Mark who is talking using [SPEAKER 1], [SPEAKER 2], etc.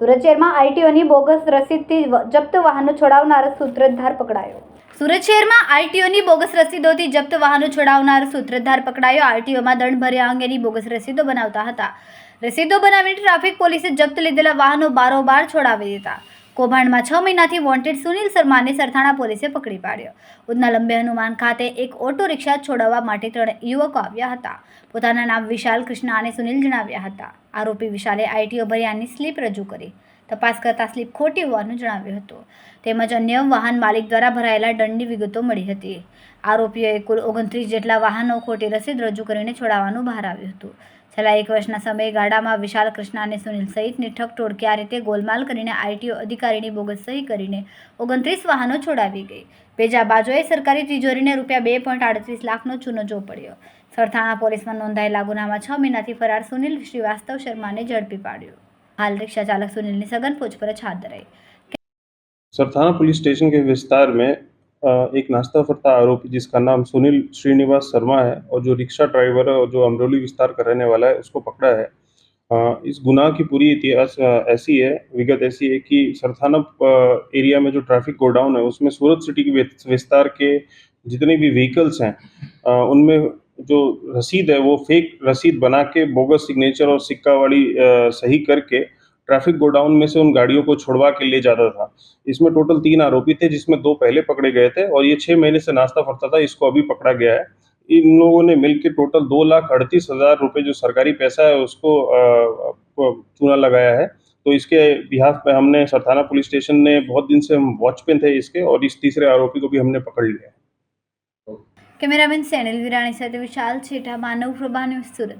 [SPEAKER 1] સુરત શહેરમાં આઈટીઓની બોગસ રસીદથી જપ્ત વાહનો છોડાવનાર સૂત્રધાર પકડાયો. સુરત શહેરમાં આઈટીઓની બોગસ રસીદોથી જપ્ત વાહનો છોડાવનાર સૂત્રધાર પકડાયો. આરટીઓમાં દંડ ભર્યા અંગેની બોગસ રસીદો બનાવતા હતા. રસીદો બનાવીને ટ્રાફિક પોલીસે જપ્ત લીધેલા વાહનો બારોબાર છોડાવી દીધા. કૌભાંડમાં છ મહિનાથી વોન્ટેડ સુનિલ શર્માને સરથાણા પોલીસે પકડી પાડ્યો. ઉધના લંબે હનુમાન ખાતે એક ઓટો રિક્ષા છોડાવવા માટે ત્રણ યુવકો આવ્યા હતા. પોતાના નામ વિશાલ કૃષ્ણા અને સુનિલ જણાવ્યા હતા. આરોપી વિશાલે આઈટીઓ ભર્યાની સ્લીપ રજૂ કરી. તપાસ કરતા સ્લીપ ખોટી હોવાનું જણાવ્યું હતું. તેમજ અન્ય વાહન માલિક દ્વારા ભરાયેલા દંડની વિગતો મળી હતી. આરોપીઓએ કુલ ઓગણત્રીસ જેટલા વાહનો ખોટી રસીદ રજૂ કરીને છોડાવવાનું બહાર આવ્યું હતું. છેલ્લા એક વર્ષના સમયગાળામાં વિશાલ કૃષ્ણ અને સુનિલ સહિતની ઠગ ટોળકી આ રીતે ગોલમાલ કરીને આઈટીઓ અધિકારીની બોગસ સહી કરીને ઓગણત્રીસ વાહનો છોડાવી ગઈ બેજા બાજુએ સરકારી તિજોરીને રૂપિયા બે પોઈન્ટ આડત્રીસ લાખનો ચૂનો જો પડ્યો સરથાણા પોલીસમાં નોંધાયેલા ગુનામાં છ મહિનાથી ફરાર સુનિલ શ્રીવાસ્તવ શર્માને ઝડપી પાડ્યો હાલ રિક્ષા ચાલક સુનિલની સઘન પૂછપરછ હાથ ધરાઈ
[SPEAKER 2] सरथाना पुलिस स्टेशन के विस्तार में अ, एक नाश्ता फरता आरोपी जिसका नाम सुनील श्रीनिवास शर्मा है और जो रिक्शा ड्राइवर है और जो अमरोली विस्तार का रहने वाला है, उसको पकड़ा है। इस गुनाह की पूरी इतिहास ऐसी है, विगत ऐसी है कि सरथाना एरिया में जो ट्रैफ़िक गोडाउन है, उसमें सूरत सिटी के विस्तार के जितने भी व्हीकल्स हैं उनमें जो रसीद है, वो फेक रसीद बना के, बोगस सिग्नेचर और सिक्का वाली सही करके ट्रैफिक गोडाउन में से उन गाड़ियों को छुड़वा के ले जाता था इसमें टोटल तीन आरोपी थे जिसमें दो पहले पकड़े गए थे और ये छह महीने से नाश्ता फरता था इसको अभी पकड़ा गया है इन लोगों ने मिलकर टोटल दो लाख अड़तीस हजार रुपये जो सरकारी पैसा है उसको अ, अ, चूना लगाया है तो इसके बिहाफ पे हमने सरथाना पुलिस स्टेशन ने बहुत दिन से हम वॉच पे थे इसके और इस तीसरे आरोपी को भी हमने पकड़ लिया है
[SPEAKER 1] કેમેરામેન સેનિલ વિરાણી સાથે વિશાલ છેઠા માનવ પ્રભા ન્યૂઝ સુરત